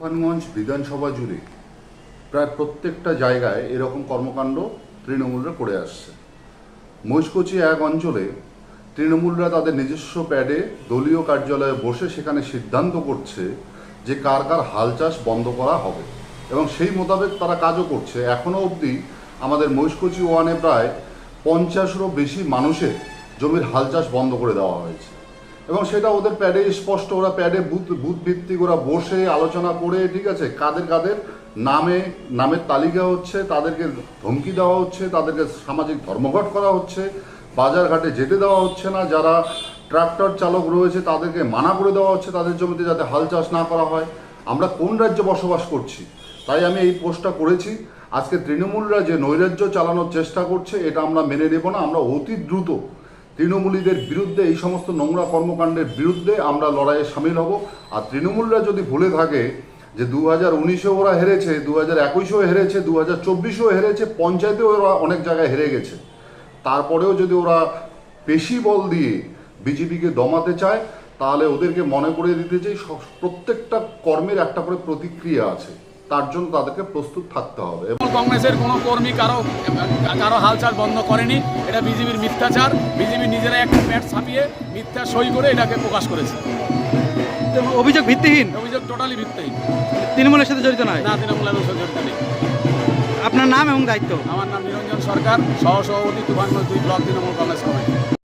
তুফানগঞ্জ বিধানসভা জুড়ে প্রায় প্রত্যেকটা জায়গায় এরকম কর্মকাণ্ড তৃণমূলরা করে আসছে। মহিষকচি এক অঞ্চলে তৃণমূলরা তাদের নিজস্ব প্যাডে দলীয় কার্যালয়ে বসে সেখানে সিদ্ধান্ত করছে যে কার কার হাল চাষ বন্ধ করা হবে এবং সেই মোতাবেক তারা কাজও করছে। এখনও অবধি আমাদের মহিষকচি ওয়ানে প্রায় পঞ্চাশেরও বেশি মানুষের জমির হাল চাষ বন্ধ করে দেওয়া হয়েছে। এবং সেটা ওদের প্যাডে স্পষ্ট, ওরা প্যাডে বুথ ভিত্তিক ওরা বসে আলোচনা করে, ঠিক আছে? কাদের কাদের নামে, নামের তালিকা হচ্ছে, তাদেরকে ধমকি দেওয়া হচ্ছে, তাদেরকে সামাজিক ধর্মঘট করা হচ্ছে, বাজারঘাটে যেতে দেওয়া হচ্ছে না, যারা ট্রাক্টর চালক রয়েছে তাদেরকে মানা করে দেওয়া হচ্ছে তাদের জমিতে যাতে হাল চাষ না করা হয়। আমরা কোন রাজ্যে বসবাস করছি? তাই আমি এই পোস্টটা করেছি। আজকে তৃণমূলরা যে নৈরাজ্য চালানোর চেষ্টা করছে, এটা আমরা মেনে নেব না, আমরা অতি দ্রুত তৃণমূলীদের বিরুদ্ধে, এই সমস্ত নোংরা কর্মকাণ্ডের বিরুদ্ধে আমরা লড়াইয়ে সামিল হব। আর তৃণমূলরা যদি ভুলে থাকে যে দু হাজার উনিশেও ওরা হেরেছে দু হাজার একুশেও হেরেছে দু হাজার চব্বিশেও হেরেছে পঞ্চায়েতেও ওরা অনেক জায়গায় হেরে গেছে। তারপরেও যদি ওরা পেশি বল দিয়ে বিজেপিকে দমাতে চায়, তাহলে ওদেরকে মনে করে দিতে চাই প্রত্যেকটা কর্মের একটা করে প্রতিক্রিয়া আছে। তার জন্য তাদেরকে প্রস্তুত থাকতে হবে। কংগ্রেসের কোনো কর্মী কারও কারও হালচাল বন্ধ করেনি। এটা বিজেপির মিথ্যাচার। বিজেপি নিজেরা একটা প্যাট ছাপিয়ে মিথ্যা সই করে এটাকে প্রকাশ করেছে। অভিযোগ ভিত্তিহীন। অভিযোগ টোটালি ভিত্তিহীন। তৃণমূলের সাথে জড়িত নয়। না তৃণমূলের সাথে জড়িত নেই। আপনার নাম এবং দায়িত্ব? আমার নাম নিরঞ্জন সরকার সহ সভাপতি তুফানগঞ্জ দুই ব্লক তৃণমূল কংগ্রেস